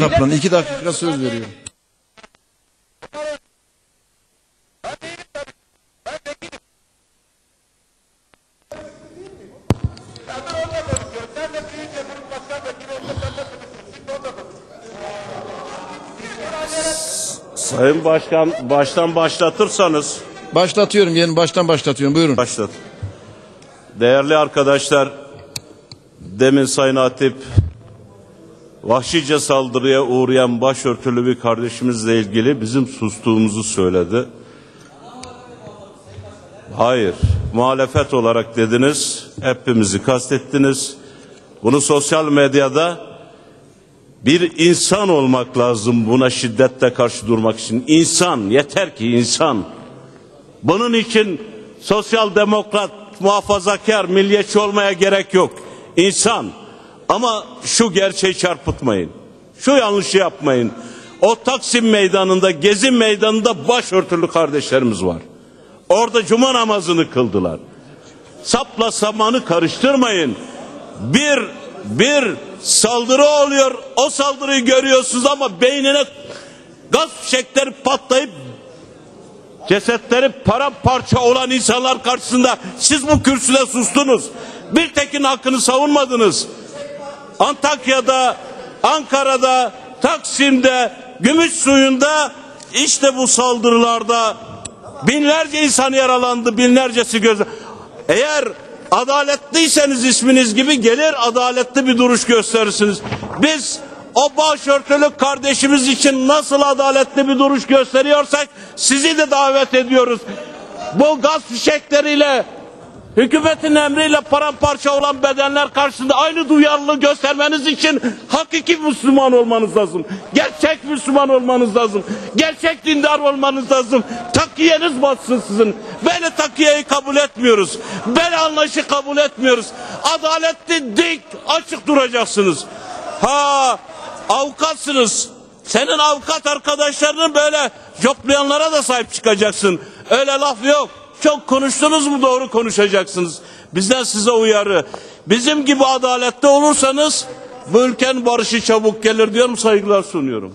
Kaplan. iki dakika söz veriyorum. Sayın Başkan baştan başlatırsanız Başlatıyorum. Yeni baştan başlatıyorum. Buyurun. başlat. Değerli arkadaşlar demin Sayın Hatip vahşice saldırıya uğrayan başörtülü bir kardeşimizle ilgili bizim sustuğumuzu söyledi. Hayır, muhalefet olarak dediniz, hepimizi kastettiniz. Bunu sosyal medyada bir insan olmak lazım buna şiddetle karşı durmak için. İnsan, yeter ki insan. Bunun için sosyal demokrat, muhafazakar, milliyetçi olmaya gerek yok. İnsan. Ama şu gerçeği çarpıtmayın. Şu yanlışı yapmayın. O Taksim meydanında, Gezi meydanında başörtülü kardeşlerimiz var. Orada cuma namazını kıldılar. Sapla samanı karıştırmayın. Bir bir saldırı oluyor. O saldırıyı görüyorsunuz ama beynine gaz fişekleri patlayıp cesetleri paramparça olan insanlar karşısında siz bu kürsüde sustunuz. Bir tekin hakkını savunmadınız. Antakya'da, Ankara'da, Taksim'de, Gümüşsuyu'nda işte bu saldırılarda binlerce insan yaralandı, binlercesi göz. Eğer adaletliyseniz isminiz gibi gelir adaletli bir duruş gösterirsiniz. Biz o başörtülü kardeşimiz için nasıl adaletli bir duruş gösteriyorsak sizi de davet ediyoruz. Bu gaz fişekleriyle hükümetin emriyle paramparça olan bedenler karşısında aynı duyarlılığı göstermeniz için hakiki Müslüman olmanız lazım. Gerçek Müslüman olmanız lazım. Gerçek dindar olmanız lazım. Takiyeniz batsın sizin. Böyle takiyeyi kabul etmiyoruz. Böyle anlayışı kabul etmiyoruz. Adaletli, dik, açık duracaksınız. Ha avukatsınız. Senin avukat arkadaşlarının böyle yoklayanlara da sahip çıkacaksın. Öyle laf yok. Çok konuştunuz mu doğru konuşacaksınız. Bizden size uyarı. Bizim gibi adaletli olursanız bu ülkenin barışı çabuk gelir diyorum saygılar sunuyorum.